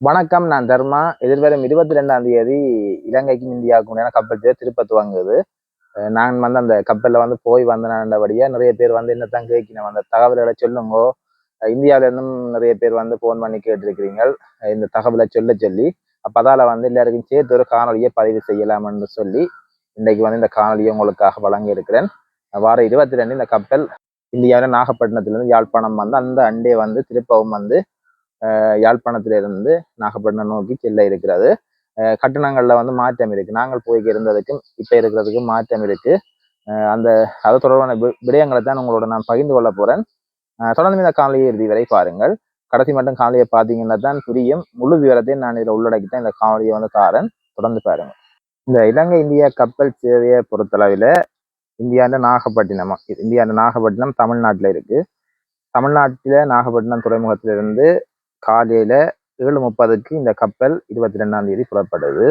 வணக்கம் நான் தர்மா. எதிர்வரும் இருபத்தி ரெண்டாம் தேதி இலங்கைக்கும் இந்தியாவுக்கும் கப்பல் தேர் திருப்பத்து வாங்குது. நான் வந்து அந்த கப்பலில் வந்து போய் வந்தனாண்டபடியா நிறைய பேர் வந்து என்னத்தான் கேட்கணும் அந்த தகவல்களை சொல்லுங்கோ. இந்தியாவிலேருந்தும் இருந்தும் நிறைய பேர் வந்து ஃபோன் பண்ணி கேட்டிருக்கிறீங்க இந்த தகவலை சொல்ல சொல்லி அப்போ அதால் வந்து எல்லாருக்கும் சேர்த்து ஒரு காணொலியை பதிவு செய்யலாம்னு சொல்லி இன்றைக்கு வந்து இந்த காணொலியை உங்களுக்காக வழங்கி இருக்கிறேன் வார இருபத்தி ரெண்டு இந்த கப்பல் இந்தியாவில் நாகப்பட்டினத்துலேருந்து யாழ்ப்பாணம் வந்து அந்த அண்டே வந்து திருப்பவும் வந்து யாழ்ப்பாணத்திலிருந்து நாகப்பட்டினம் நோக்கி செல்ல இருக்கிறது. கட்டணங்களில் வந்து மாற்றம் இருக்குது நாங்கள் போய் இருந்ததுக்கும் இப்போ இருக்கிறதுக்கும் மாற்றம் இருக்குது அந்த அது தொடர்பான வி- விடயங்களை தான் உங்களோட நான் பகிர்ந்து கொள்ள போகிறேன் தொடர்ந்து இந்த காலையை இறுதி வரை பாருங்கள். கடைசி மட்டும் காலையை பார்த்தீங்கன்னா தான் புரியும். முழு விவரத்தையும் நான் இதில் உள்ளடக்கி தான் இந்த காலையை வந்து தாரேன். தொடர்ந்து பாருங்கள். இந்த இலங்கை இந்தியா கப்பல் சேவையை பொறுத்தளவில் இந்தியாண்ட நாகப்பட்டினம் இந்தியாண்ட நாகப்பட்டினம் தமிழ்நாட்டில் இருக்குது தமிழ்நாட்டில் நாகப்பட்டினம் துறைமுகத்திலிருந்து காலையில் ஏழு முப்பதுக்கு இந்த கப்பல் இருபத்தி ரெண்டாம் தேதி புறப்படுது.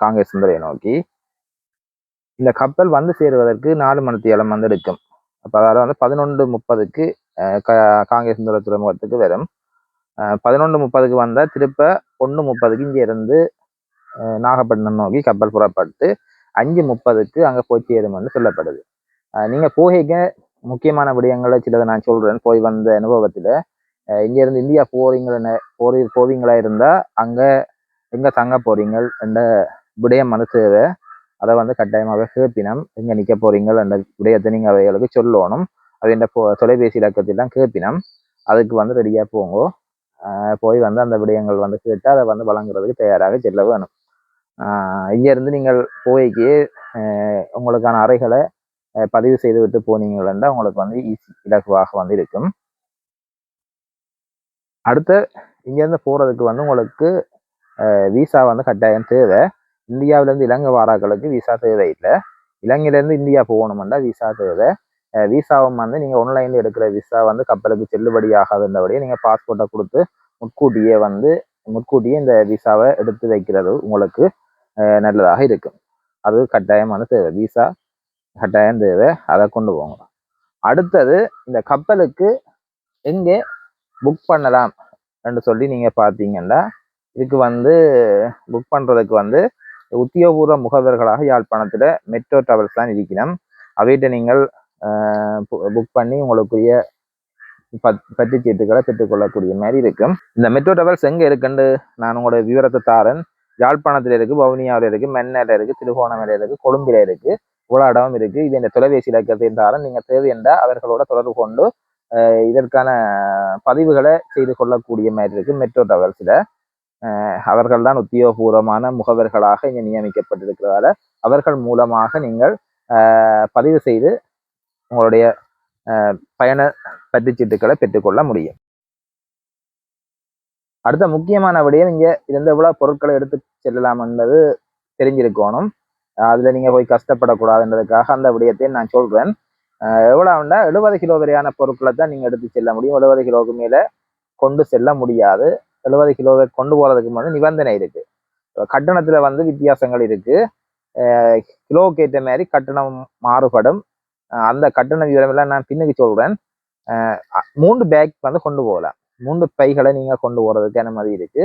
காங்கிரஸ் சுந்தரையை நோக்கி. இந்த கப்பல் வந்து சேருவதற்கு நாலு மணித்தியாலம் வந்து எடுக்கும். அப்போ அதாவது வந்து பதினொன்று முப்பதுக்கு காங்கிரஸ் சுந்தர துறைமுகத்துக்கு வரும். பதினொன்று முப்பதுக்கு வந்தால் திருப்ப ஒன்று முப்பதுக்கு இங்கே இருந்து நாகப்பட்டினம் நோக்கி கப்பல் புறப்பட்டு அஞ்சு முப்பதுக்கு அங்கே போய் சேரும் வந்து சொல்லப்படுது. நீங்கள் போகைக்கு போகைக்க முக்கியமான விடயங்களை சிலதை நான் சொல்கிறேன் போய் வந்த அனுபவத்தில் இங்கேருந்து இங்க இருந்து இந்தியா போறீங்கள போறீ போவீங்களா இருந்தா அங்க எங்க தங்க போறீங்க என்ற விடயம் வந்து அதை வந்து கட்டாயமாக கேட்பினம் எங்க நிக்க போறீங்கள் என்ற விடயத்தை நீங்க அவைகளுக்கு சொல்லணும். அவையின் தொலைபேசி இலக்கத்திலாம் கேட்பினம் அதுக்கு வந்து ரெடியா போங்கோ. போய் வந்து அந்த விடயங்கள் வந்து கேட்டு அதை வந்து வழங்குறதுக்கு தயாராக செல்ல வேணும். இங்கேருந்து இங்க இருந்து நீங்கள் போய்க்கு உங்களுக்கான அறைகளை பதிவு செய்து விட்டு போனீங்கன்னா உங்களுக்கு வந்து ஈஸி இலகுவாக வந்து இருக்கும். அடுத்து இங்கேருந்து போகிறதுக்கு வந்து உங்களுக்கு விசா வந்து கட்டாயம் தேவை. இந்தியாவிலேருந்து இலங்கை வாராக்களுக்கு விசா தேவை இல்லை. இலங்கையிலேருந்து இந்தியா போகணுமெண்டா விசா தேவை. விசாவும் வந்து நீங்கள் ஆன்லைனில் எடுக்கிற விசா வந்து கப்பலுக்கு செல்லுபடி ஆகாதுன்றபடியே நீங்கள் பாஸ்போர்ட்டை கொடுத்து முன்கூட்டியே வந்து முன்கூட்டியே இந்த விசாவை எடுத்து வைக்கிறது உங்களுக்கு நல்லதாக இருக்கும். அது கட்டாயம் வந்து தேவை. விசா கட்டாயம் தேவை. அதை கொண்டு போங்க. அடுத்தது இந்த கப்பலுக்கு எங்கே புக் பண்ணலாம் என்று சொல்லி நீங்கள் பார்த்தீங்கன்னா இதுக்கு வந்து புக் பண்ணுறதுக்கு வந்து உத்தியோகபூர்வ முகவர்களாக யாழ்ப்பாணத்தில் மெட்ரோ டிராவல்ஸ் தான் இருக்கணும் அவைகிட்ட நீங்கள் புக் பண்ணி உங்களுக்குரிய பத் பற்றி சீட்டுகளை பெற்றுக்கொள்ளக்கூடிய மாதிரி இருக்கும். இந்த மெட்ரோ டிராவல்ஸ் எங்கே இருக்குன்னு நான் உங்களோட விவரத்தை தாரேன். யாழ்ப்பாணத்தில் இருக்குது வவுனியாவில் இருக்குது மென்னையில இருக்குது திருகோணமலையில இருக்குது கொழும்பில் இருக்குது உலா இடமும் இருக்குது இது இந்த தொலைபேசி இலக்கத்தையும் நீங்கள் தேவை என்றால் அவர்களோட தொடர்பு கொண்டு இதற்கான பதிவுகளை செய்து கொள்ளக்கூடிய மாதிரி இருக்கு மெட்ரோ டிராவல்ஸ்ல அவர்கள் தான் உத்தியோகபூர்வமான முகவர்களாக இங்கே நியமிக்கப்பட்டிருக்கிறதால அவர்கள் மூலமாக நீங்கள் பதிவு செய்து உங்களுடைய அஹ், பயண பற்றுச்சீட்டுகளை பெற்றுக்கொள்ள முடியும். அடுத்த முக்கியமான விடயம் இங்க இருந்த எவ்வளோ பொருட்களை எடுத்து செல்லலாம் என்பது தெரிஞ்சிருக்கணும். அதில் அதுல நீங்க போய் கஷ்டப்படக்கூடாதுன்றதுக்காக அந்த விடயத்தை நான் சொல்றேன். அஹ் எழுபது கிலோ வரையான பொருட்களை தான் நீங்க எடுத்து செல்ல முடியும். எழுபது கிலோவுக்கு மேலே கொண்டு செல்ல முடியாது. எழுபது கிலோவை கொண்டு போறதுக்கு வந்து நிபந்தனை இருக்கு. கட்டணத்துல வந்து வித்தியாசங்கள் இருக்கு. அஹ் கிலோவுக்கு ஏற்ற மாதிரி கட்டணம் மாறுபடும். அந்த கட்டண விவரம் எல்லாம் நான் பின்னுக்கு சொல்றேன். மூன்று பேக் வந்து கொண்டு போகலாம். மூன்று பைகளை நீங்க கொண்டு போறதுக்கு அனுமதி இருக்கு.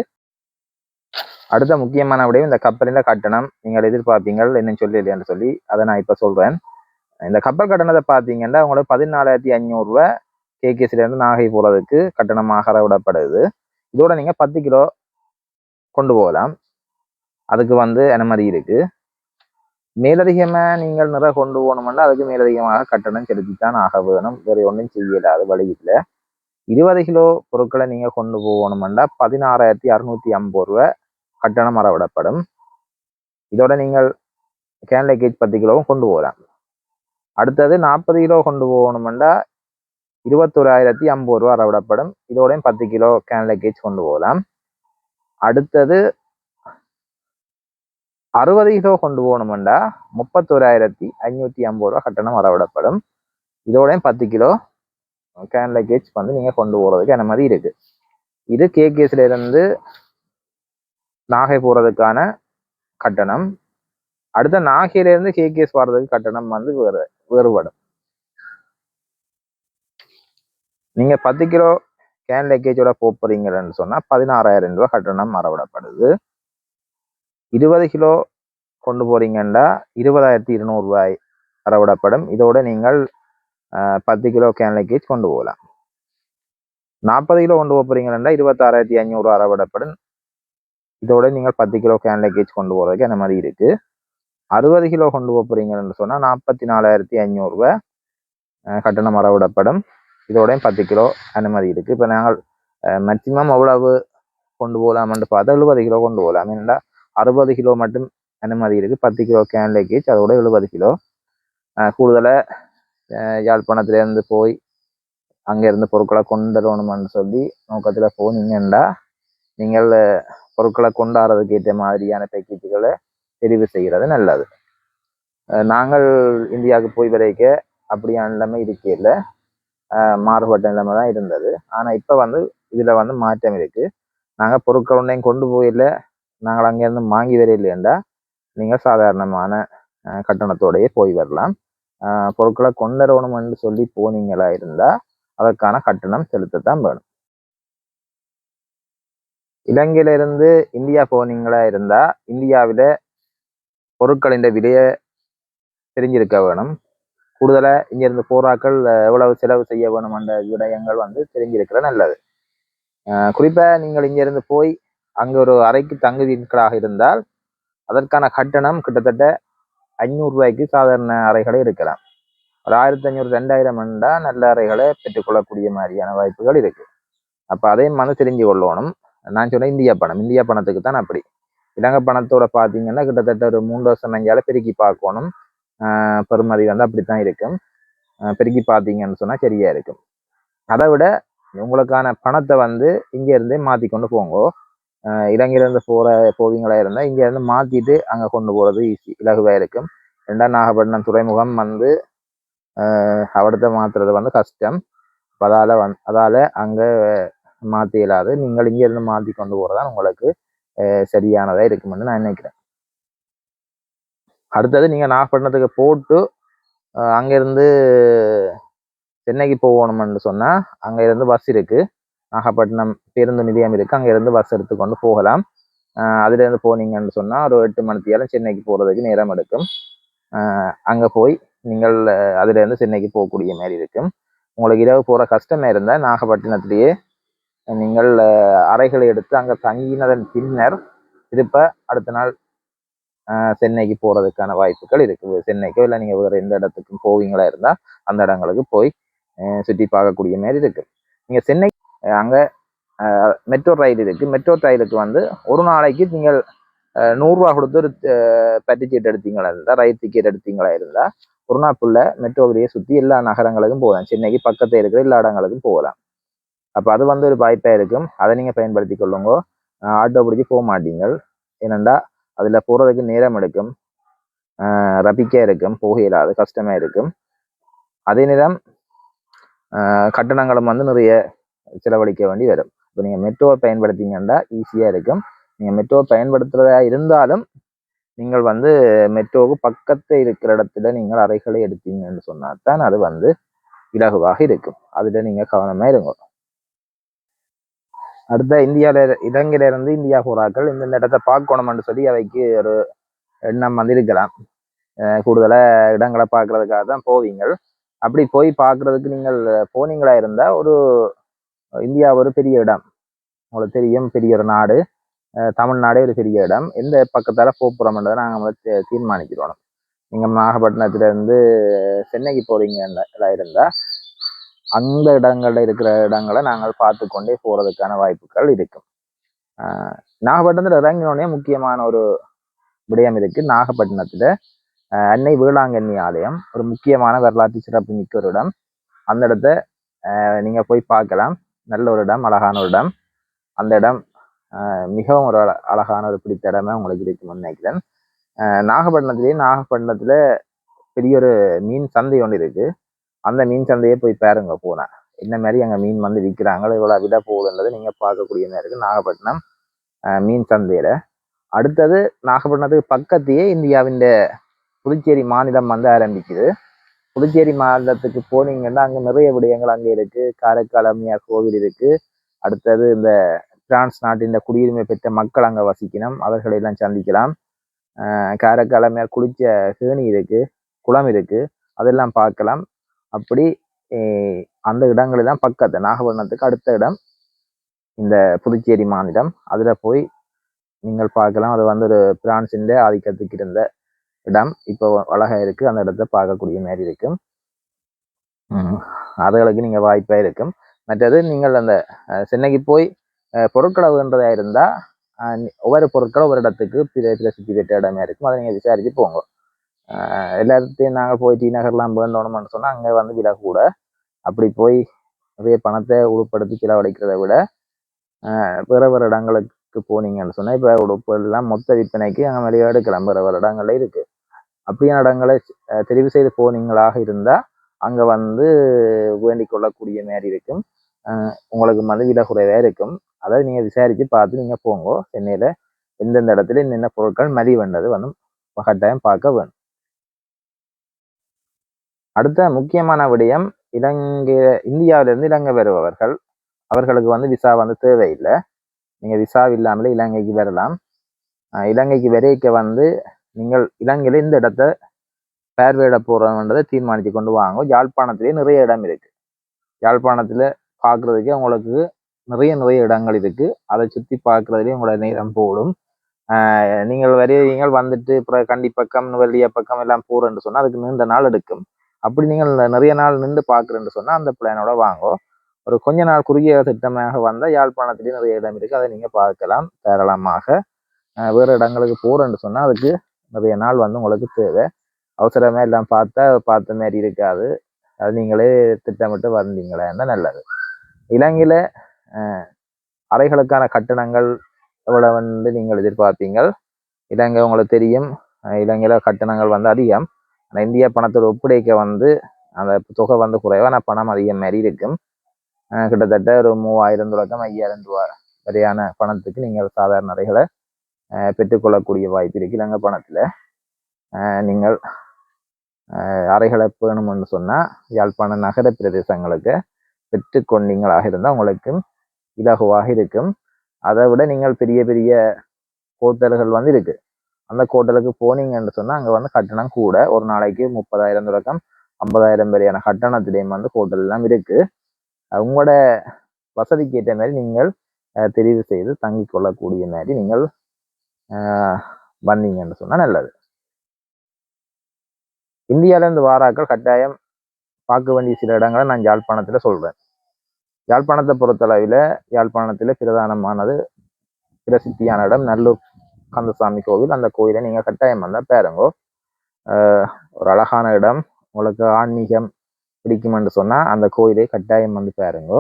அடுத்த முக்கியமான விடையும் இந்த கப்பலில் கட்டணம். நீங்கள் எதிர்பார்ப்பீங்கள் என்னன்னு சொல்லி இல்லையான்னு சொல்லி அதை நான் இப்போ சொல்றேன். இந்த கப்பல் கட்டணத்தை பார்த்தீங்கன்னா உங்களுக்கு பதினாலாயிரத்தி ஐநூறு கேகேசிலேருந்து கேகேசில இருந்து நாகை போகிறதுக்கு கட்டணமாக விடப்படுது இதோட நீங்க பத்து கிலோ கொண்டு போகலாம். அதுக்கு வந்து அனுமதி இருக்கு. மேலதிகமாக நீங்கள் நிற கொண்டு போகணும்னா அதுக்கு மேலதிகமாக கட்டணம் செலுத்தித்தான் ஆக வேணும். வேற ஒன்றும் செய்யலாது வழியில். இருபது கிலோ பொருட்களை நீங்க கொண்டு போகணும்னா பதினாறாயிரத்தி அறுநூத்தி ஐம்பது ரூபா கட்டணம் மறவிடப்படும் இதோட நீங்கள் கேன் லக்கேஜ் பத்து கிலோவும் கொண்டு போகலாம். அடுத்தது நாற்பது கிலோ கொண்டு போகணுமெண்டா இருபத்தோராயிரத்தி ஐம்பது ரூபா அறவிடப்படும் இதோடையும் பத்து கிலோ கேன் லக்கேஜ் கொண்டு போகலாம். அடுத்தது அறுபது கிலோ கொண்டு போகணுமெண்டா முப்பத்தோராயிரத்தி ஐநூத்தி ஐம்பது ரூபா கட்டணம் வரவிடப்படும் இதோடையும் பத்து கிலோ கேன் லக்கேஜ் வந்து நீங்க கொண்டு போறதுக்கு அனுமதி இருக்கு. இது கேகேஸ்ல இருந்து நாகை போறதுக்கான கட்டணம். அடுத்த நாகையிலேருந்து இருந்து வர்றதுக்கு கட்டணம் வந்து வேறு வேறுபடும். நீங்க பத்து கிலோ கேன் லக்கேஜோட போறீங்கன்னு சொன்னா பதினாறாயிரம் ரூபாய் கட்டணம் மறவிடப்படுது இருபது கிலோ கொண்டு போறீங்கன்னா இருபதாயிரத்தி இருநூறு ரூபாய் அறவிடப்படும். இதோட நீங்கள் அஹ், பத்து கிலோ கேன் லக்கேஜ் கொண்டு போகலாம். நாற்பது கிலோ கொண்டு போறீங்கன்னா இருபத்தாறாயிரத்தி ஐநூறு அறவிடப்படும். இதோட நீங்கள் பத்து கிலோ கேன் லக்கேஜ் கொண்டு போறதுக்கு மாதிரி இருக்கு. அறுபது கிலோ கொண்டு போக போறீங்கன்னு சொன்னால் நாற்பத்தி நாலாயிரத்தி ஐநூறுரூவா கட்டணம் அறவிடப்படும். இதோடையும் பத்து கிலோ அனுமதி இருக்குது இப்போ நாங்கள் மேக்சிமம் எவ்வளவு கொண்டு போகலாம்னு பார்த்தா எழுபது கிலோ கொண்டு போகலாம். ஏன்னா அறுபது கிலோ மட்டும் அனுமதி இருக்குது பத்து கிலோ கேன் லக்கேஜ் அதோட எழுபது கிலோ. கூடுதலாக யாழ்ப்பாணத்துலேருந்து போய் அங்கேருந்து பொருட்களை கொண்டு வரணும்னு சொல்லி நோக்கத்தில் போனீங்கன்னா நீங்கள் பொருட்களை கொண்டாடுறதுக்கு ஏற்ற மாதிரியான பேக்கேஜுகளை தெரிவு செய்கிறது நல்லது. நாங்கள் இந்தியாவுக்கு போய் வரைக்க அப்படியான நிலைமை இருக்கே இல்லை. மாறுபட்ட நிலைமை தான் இருந்தது. ஆனால் இப்போ வந்து இதில் வந்து மாற்றம் இருக்கு. நாங்கள் பொருட்கள் ஒன்றையும் கொண்டு போயில. நாங்கள் அங்கேருந்து வாங்கி வரையிலேண்டா நீங்கள் சாதாரணமான கட்டணத்தோடையே கட்டணத்தோடயே போய் வரலாம். பொருட்களை கொண்டு சொல்லி போனீங்களா இருந்தால் அதற்கான கட்டணம் செலுத்தத்தான் வேணும். இலங்கையில இருந்து இந்தியா போனீங்களா இருந்தா இந்தியாவில் பொருட்களின் விலையை தெரிஞ்சிருக்க வேணும். கூடுதலாக இங்கிருந்து போராக்கள் எவ்வளவு செலவு செய்ய வேணும் என்ற விடயங்கள் வந்து தெரிஞ்சிருக்கிற நல்லது. குறிப்பாக நீங்கள் இங்கிருந்து போய் அங்கே ஒரு அறைக்கு தங்குவீர்களாக இருந்தால் அதற்கான கட்டணம் கிட்டத்தட்ட ஐநூறுரூவாய்க்கு சாதாரண அறைகளே இருக்கலாம். ஒரு ஆயிரத்தி ஐநூறு ரெண்டாயிரம் என்றா நல்ல அறைகளை பெற்றுக்கொள்ளக்கூடிய மாதிரியான வாய்ப்புகள் இருக்குது அப்போ அதையும் வந்து தெரிஞ்சு கொள்ளணும் நான் சொன்னேன் இந்தியா பணம். இந்தியா பணத்துக்கு தான் அப்படி. இலங்கை பணத்தோட பார்த்தீங்கன்னா கிட்டத்தட்ட ஒரு மூன்று வருஷம் நஞ்சால பெருக்கி பார்க்கணும். பெருமதி பெறுமதி வந்து அப்படித்தான் இருக்கும். பெருக்கி பார்த்தீங்கன்னு சொன்னால் சரியா இருக்கும். அதை விட உங்களுக்கான பணத்தை வந்து இங்கேருந்தே இருந்தே கொண்டு போங்க இலங்கையிலேருந்து போகிற போவீங்களா இருந்தால் இங்கேருந்து மாற்றிட்டு அங்கே கொண்டு போகிறது ஈஸி இலகுவாக இருக்கும். ரெண்டாம் நாகப்பட்டினம் துறைமுகம் வந்து ஆஹ் அவிடத்தை மாத்துறது வந்து கஷ்டம். அதால் வந் அதால் அங்கே மாற்றிடலாது நீங்கள் இங்கேருந்து இருந்து மாத்தி கொண்டு போறதான் உங்களுக்கு சரியானதாக சரியானதா இருக்கும்னு நான் நினைக்கிறேன். அடுத்தது நீங்க நாகப்பட்டினத்துக்கு போட்டு அஹ், இருந்து சென்னைக்கு போகணும்னு சொன்னா அங்க இருந்து பஸ் இருக்கு. நாகப்பட்டினம் பேருந்து நிலையம் இருக்கு. அங்க இருந்து பஸ் எடுத்துக்கொண்டு போகலாம். அஹ், அதுல இருந்து போனீங்கன்னு சொன்னா ஒரு எட்டு மணித்தியாலும் சென்னைக்கு போறதுக்கு நேரம் எடுக்கும். அங்கே அங்க போய் நீங்கள் அதுலேருந்து அதுல இருந்து சென்னைக்கு போகக்கூடிய மாதிரி இருக்கும். உங்களுக்கு இரவு போற கஷ்டமே இருந்தா நாகப்பட்டினத்திலேயே நீங்கள் அறைகளை எடுத்து அங்க தங்கினதன் பின்னர் திருப்ப அடுத்த நாள் சென்னைக்கு போறதுக்கான வாய்ப்புகள் இருக்குது சென்னைக்கோ இல்லை நீங்க வேற எந்த இடத்துக்கும் போவீங்களா இருந்தா அந்த இடங்களுக்கு போய் அஹ், சுற்றி பார்க்கக்கூடிய மாதிரி இருக்கு. நீங்க சென்னை அங்கே மெட்ரோ ரயில் இருக்கு. மெட்ரோ ரயிலுக்கு வந்து ஒரு நாளைக்கு நீங்கள் நூறுரூவா கொடுத்து ஒரு பட்டிச்சீட் எடுத்தீங்களா இருந்தா ரயில் டிக்கெட் எடுத்தீங்களா இருந்தா ஒரு நாள் ஃபுல்ல மெட்ரோவிலேயே சுற்றி எல்லா நகரங்களுக்கும் போகலாம். சென்னைக்கு பக்கத்துல இருக்கிற எல்லா இடங்களுக்கும் போகலாம். அப்போ அது வந்து ஒரு வாய்ப்பாக இருக்கும். அதை நீங்கள் பயன்படுத்தி கொள்ளுங்க. ஆட்டோ பிடிச்சி போக மாட்டீங்க ஏனெண்டா அதில் போகிறதுக்கு நேரம் எடுக்கும். ரபிக்காக இருக்கும். போக இயலாது. கஷ்டமாக இருக்கும். அதே நேரம் கட்டணங்களும் வந்து நிறைய செலவழிக்க வேண்டி வரும். இப்போ நீங்கள் மெட்ரோவை பயன்படுத்திங்கன்னா ஈஸியாக இருக்கும். நீங்கள் மெட்ரோவை பயன்படுத்துகிறதா இருந்தாலும் நீங்கள் வந்து மெட்ரோவுக்கு பக்கத்து இருக்கிற இடத்துல நீங்கள் அறைகளை எடுத்தீங்கன்னு சொன்னால் தான் அது வந்து இலகுவாக இருக்கும். அதில் நீங்கள் கவனமாக இருங்க. அடுத்த இந்தியாவில இலங்கையில இருந்து இந்தியா போறாக்கள் இந்த இடத்தை பார்க்கணும்னு சொல்லி அவைக்கு ஒரு எண்ணம் வந்து இருக்கலாம் இடங்களை பார்க்கறதுக்காக தான் போவீங்கள். அப்படி போய் பார்க்கறதுக்கு நீங்கள் போனீங்களா இருந்தால் ஒரு இந்தியா ஒரு பெரிய இடம். உங்களுக்கு தெரியும் பெரிய ஒரு நாடு. தமிழ்நாடே ஒரு பெரிய இடம். எந்த பக்கத்தால போகிறோம்ன்றதை நாங்கள் வந்து தீர்மானிக்கிறோம். நீங்கள் நாகப்பட்டினத்துல இருந்து சென்னைக்கு போகிறீங்க இருந்தால் அந்த இடங்களில் இருக்கிற இடங்களை நாங்கள் பார்த்து கொண்டே போகிறதுக்கான வாய்ப்புகள் இருக்கும். நாகப்பட்டினத்தில் இறங்கினோடனே முக்கியமான ஒரு விடயம் இருக்குது நாகப்பட்டினத்தில் அன்னை வேளாங்கண்ணி ஆலயம் ஒரு முக்கியமான வரலாற்று சிறப்பு மிக்க ஒரு இடம். அந்த இடத்த நீங்கள் போய் பார்க்கலாம். நல்ல ஒரு இடம் அழகான ஒரு இடம். அந்த இடம் மிகவும் ஒரு அழ- அழகான ஒரு பிடித்த இடமே உங்களுக்கு இருக்கும்னு நினைக்கிறேன். ஆஹ் நாகப்பட்டினத்திலேயே பெரிய ஒரு மீன் சந்தை ஒன்று இருக்குது அந்த மீன் சந்தையே போய் பாருங்க போனா. என்ன மாதிரி அங்கே மீன் வந்து விற்கிறாங்க இவ்வளோ விட போகுதுன்றது நீங்கள் பார்க்கக்கூடிய மாதிரி இருக்குது நாகப்பட்டினம் மீன் சந்தையில். அடுத்தது நாகப்பட்டினத்துக்கு பக்கத்தையே இந்தியாவின் புதுச்சேரி மாநிலம் வந்து ஆரம்பிக்குது. புதுச்சேரி மாநிலத்துக்கு போனீங்கன்னா அங்கே நிறைய விடயங்கள் அங்கே இருக்குது காரைக்கால் அம்மையார் கோவில் இருக்குது அடுத்தது இந்த பிரான்ஸ் நாட்டின் குடியுரிமை பெற்ற மக்கள் அங்கே வசிக்கணும். அவர்களை எல்லாம் சந்திக்கலாம். காரைக்கால் அம்மையார் குளிச்ச கேணி இருக்குது குளம் இருக்குது அதெல்லாம் பார்க்கலாம். அப்படி அந்த இடங்கள் தான் பக்கத்து. நாகப்பட்டினத்துக்கு அடுத்த இடம் இந்த புதுச்சேரி மாநிலம். அதுல போய் நீங்கள் பார்க்கலாம். அது வந்து ஒரு பிரான்சின் ஆதிக்கத்துக்கு இருந்த இடம். இப்போ அழகாக இருக்கு. அந்த இடத்த பார்க்கக்கூடிய மாதிரி இருக்கும் அதுகளுக்கு நீங்க வாய்ப்பா இருக்கும். மற்றது நீங்கள் அந்த அஹ், சென்னைக்கு போய் பொருட்களவுன்றதாக இருந்தால் இருந்தா ஒவ்வொரு பொருட்களும் ஒவ்வொரு இடத்துக்கு பிர- பிரசித்தி பெற்ற இடமே இருக்கும். அதை நீங்கள் விசாரித்து போங்க. எல்லாத்தையும் நாங்கள் போய் டி நகர்லாம் வேண்டணும்னு சொன்னால் அங்கே வந்து விலை கூட. அப்படி போய் நிறைய பணத்தை உருப்படுத்தி செலவழிக்கிறத விட பிற வேற இடங்களுக்கு போனீங்கன்னு சொன்னால் இப்போ உடுப்பு எல்லாம் மொத்த விற்பனைக்கு அங்கே வெளியே எடுக்கலாம் வேற வேற இடங்கள்ல இருக்கு. அப்படியான இடங்களை தெரிவு செய்து போனீங்களாக இருந்தால் அங்கே வந்து வேண்டிக் கொள்ளக்கூடிய மாதிரி இருக்கும். உங்களுக்கு வந்து விலை குறைவாக இருக்கும். அதாவது நீங்கள் விசாரித்து பார்த்து நீங்கள் போங்க. சென்னையில் எந்தெந்த இடத்துல என்னென்ன பொருட்கள் மலிவண்டது வந்து கட்டாயம் பார்க்க வேணும். அடுத்த முக்கியமான விடயம் இலங்கை இந்தியாவிலிருந்து இலங்கை வருபவர்கள். அவர்களுக்கு வந்து விசா வந்து தேவையில்லை. நீங்கள் விசா இல்லாமலே இலங்கைக்கு வரலாம். இலங்கைக்கு வரைக்க வந்து நீங்கள் இலங்கையில் இந்த இடத்த பார்வையிட போகிறோன்றதை தீர்மானித்து கொண்டு வாங்க. யாழ்ப்பாணத்திலே நிறைய இடம் இருக்குது யாழ்ப்பாணத்தில் பார்க்குறதுக்கே உங்களுக்கு நிறைய நிறைய இடங்கள் இருக்குது அதை சுற்றி பார்க்குறதுலேயே உங்களோட நேரம் போடும். நீங்கள் வருவீங்கள் வந்துட்டு அப்புறம் கண்டி பக்கம் வெள்ளிய பக்கம் எல்லாம் போகிறேன்னு சொன்னால் அதுக்கு நீண்ட நாள் எடுக்கும். அப்படி நீங்கள் நிறைய நாள் நின்று பார்க்குறேன்னு சொன்னால் அந்த பிளானோட வாங்கோ. ஒரு கொஞ்ச நாள் குறுகிய திட்டமாக வந்தால் யாழ்ப்பாணத்துலேயும் நிறைய இடம் இருக்குது அதை நீங்கள் பார்க்கலாம் தாராளமாக. வேறு இடங்களுக்கு போகிறேன்னு சொன்னால் அதுக்கு நிறைய நாள் வந்து உங்களுக்கு தேவை. அவசரமே எல்லாம் பார்த்தா பார்த்த மாதிரி இருக்காது. அது நீங்களே திட்டமிட்டு வந்தீங்களேன்னா நல்லது. இலங்கையில் அறைகளுக்கான கட்டணங்கள் எவ்வளோ வந்து நீங்கள் எதிர்பார்ப்பீங்கள். இலங்கை உங்களுக்கு தெரியும். இலங்கையில் கட்டணங்கள் வந்து அதிகம். ஆனால் இந்திய பணத்தோட ஒப்படைக்க வந்து அந்த தொகை வந்து குறைவான பணம் அதிகம் மாதிரி இருக்கும். கிட்டத்தட்ட ஒரு மூவாயிரம் தொடக்கம் ஐயாயிரம் ரூபா வரையான பணத்துக்கு நீங்கள் சாதாரண அறைகளை பெற்றுக்கொள்ளக்கூடிய வாய்ப்பு இருக்குது இலங்கை பணத்தில். நீங்கள் அறைகளை வேணும்னு சொன்னால் யாழ்ப்பாண நகர பிரதேசங்களுக்கு பெற்றுக்கொண்டீங்களாக இருந்தால் உங்களுக்கு இலகுவாக இருக்கும். அதை விட நீங்கள் பெரிய பெரிய ஹோட்டல்கள் வந்து இருக்குது அந்த ஹோட்டலுக்கு போனீங்கன்னு சொன்னா அங்க வந்து கட்டணம் கூட ஒரு நாளைக்கு முப்பதாயிரம் தொடக்கம் ஐம்பதாயிரம் வரையான கட்டணத்திலையும் வந்து ஹோட்டல் எல்லாம் இருக்கு. உங்களோட வசதிக்கு ஏற்ற மாதிரி நீங்கள் தெரிவு செய்து தங்கி கொள்ளக்கூடிய மாதிரி நீங்கள் வந்தீங்கன்னு சொன்னா நல்லது. இந்தியால இருந்து வாராக்கள் கட்டாயம் பார்க்க வேண்டிய சில இடங்களை நான் யாழ்ப்பாணத்துல சொல்றேன். யாழ்ப்பாணத்தை பொறுத்தளவில் யாழ்ப்பாணத்துல பிரதானமானது பிரசித்தியான இடம் நல்லூர். கந்தசாமி கோவில் அந்த கோயிலை நீங்கள் கட்டாயம் வந்தால் பேருங்கோ. ஒரு அழகான இடம். உங்களுக்கு ஆன்மீகம் பிடிக்குமென்று சொன்னால் அந்த கோயிலை கட்டாயம் வந்து பாருங்கோ.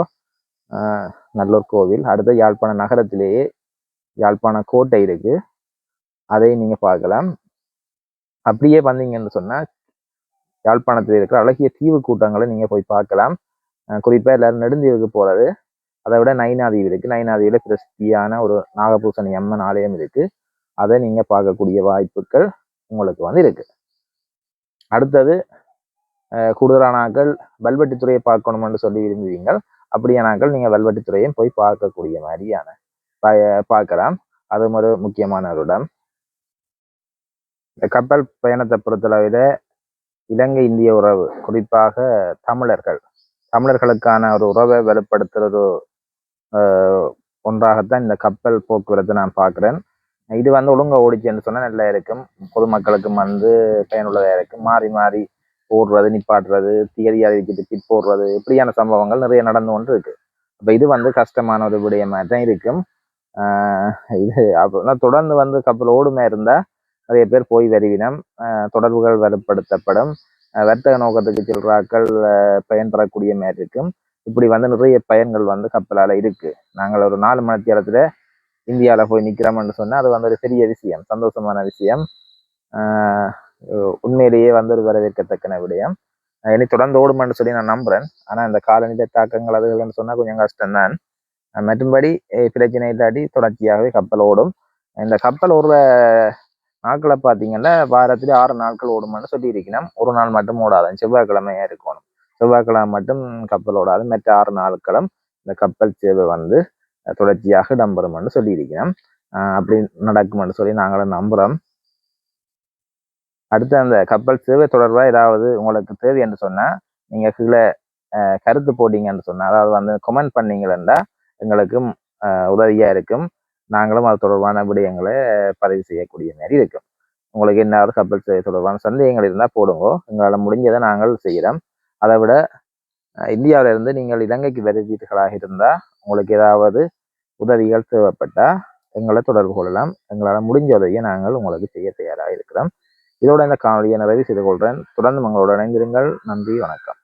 நல்லூர் கோவில். அடுத்து யாழ்ப்பாண நகரத்திலேயே யாழ்ப்பாண கோட்டை இருக்கு. அதை நீங்கள் பார்க்கலாம். அப்படியே வந்தீங்கன்னு சொன்னால் யாழ்ப்பாணத்தில் இருக்கிற அழகிய தீவு கூட்டங்களை நீங்கள் போய் பார்க்கலாம். குறிப்பாக எல்லாரும் நெடுந்தீவுக்கு போகிறது அதை விட நைனாதீவு இருக்குது நைனாதீவில் பிரசித்தியான ஒரு நாகபூசணி அம்மன் ஆலயம் இருக்குது அதை நீங்க பார்க்கக்கூடிய வாய்ப்புகள் உங்களுக்கு வந்து இருக்கு. அடுத்தது அஹ் கூடுதலானாக்கள் வல்வெட்டித்துறையை பார்க்கணும்னு சொல்லி விரும்புவீங்கள். அப்படியானாக்கள் நீங்க வல்வெட்டித்துறையும் போய் பார்க்கக்கூடிய மாதிரியான ப- பார்க்கலாம். அதுவும் ஒரு முக்கியமான ஒரு இடம். இந்த கப்பல் பயணத்தை பொறுத்தளவில் இலங்கை இந்திய உறவு குறிப்பாக தமிழர்கள். தமிழர்களுக்கான ஒரு உறவை வெளிப்படுத்துறது ஒரு ஆஹ், ஒன்றாகத்தான் இந்த கப்பல் போக்குவரத்தை நான் பார்க்குறேன். இது வந்து ஒழுங்காக ஓடிச்சுன்னு சொன்னால் நல்லா இருக்கும். பொதுமக்களுக்கும் வந்து பயனுள்ளதாக இருக்கும். மாறி மாறி போடுறது நிப்பாடுறது தியரி அறிவிக்கிட்டு பிட் போடுறது இப்படியான சம்பவங்கள் நிறைய நடந்து கொண்டு இருக்கு. அப்போ இது வந்து கஷ்டமான ஒரு மாதிரி தான் இருக்கும். இது அப்படின்னா தொடர்ந்து வந்து கப்பல் ஓடுமே இருந்தால் நிறைய பேர் போய் வருவினம். தொடர்புகள் வலுப்படுத்தப்படும். வர்த்தக நோக்கத்துக்கு செல்றாக்கள் பயன்படக்கூடிய பயன்பெறக்கூடிய மாதிரி இருக்கும். இப்படி வந்து நிறைய பயன்கள் வந்து கப்பலால் இருக்குது நாங்கள் ஒரு நாலு மணி நேரத்துல இந்தியாவில் போய் நிற்கிறோம்னு சொன்னால் அது வந்து ஒரு பெரிய விஷயம் சந்தோஷமான விஷயம். உண்மையிலேயே வந்து ஒரு வரவேற்கத்தக்கன விடயம். இனி தொடர்ந்து ஓடுமான்னு சொல்லி நான் நம்புறேன். ஆனால் இந்த காலநிலை தாக்கங்கள் அதுகள்னு சொன்னால் கொஞ்சம் கஷ்டம்தான். மற்றும்படி பிரச்சனை இல்லாட்டி தொடர்ச்சியாகவே கப்பல் ஓடும். இந்த கப்பல் ஓடுற நாட்களை பார்த்தீங்கன்னா வாரத்தில் ஆறு நாட்கள் ஓடுமான்னு சொல்லியிருக்கணும். ஒரு நாள் மட்டும் ஓடாது செவ்வாய்க்கிழமையாக இருக்கணும். செவ்வாய்க்கிழமை மட்டும் கப்பல் ஓடாது மற்ற ஆறு நாட்களும் இந்த கப்பல் சேவை வந்து தொடர்ச்சியாக இடம்பெறும் என்று சொல்லியிருக்கிறோம் அப்படி நடக்கும்னு சொல்லி நாங்களும் நம்புகிறோம் அடுத்து அந்த கப்பல் சேவை தொடர்பாக ஏதாவது உங்களுக்கு தேவை என்று சொன்னால் நீங்கள் கீழே கருத்து போட்டீங்கன்னு சொன்னால் அதாவது வந்து கமெண்ட் பண்ணீங்கன்னா எங்களுக்கும் உதவியாக இருக்கும். நாங்களும் அது தொடர்பான விடயங்களை பதிவு செய்யக்கூடிய மாதிரி இருக்கும். உங்களுக்கு என்னாவது கப்பல் சேவை தொடர்பான சந்தேகங்கள் இருந்தால் போடுங்க. எங்களால் முடிஞ்சதை நாங்கள் செய்கிறோம் அதை விட இந்தியாவிலிருந்து இருந்து நீங்கள் இலங்கைக்கு வருவீர்களாக இருந்தால் உங்களுக்கு ஏதாவது உதவிகள் தேவைப்பட்டால் எங்களை தொடர்பு கொள்ளலாம். எங்களால் முடிஞ்ச உதவியை நாங்கள் உங்களுக்கு செய்ய தயாராக இருக்கிறோம். இதோட இந்த காணொலியை நிறைவு செய்து கொள்கிறேன் தொடர்ந்து உங்களோட இணைந்திருங்கள். நன்றி வணக்கம்.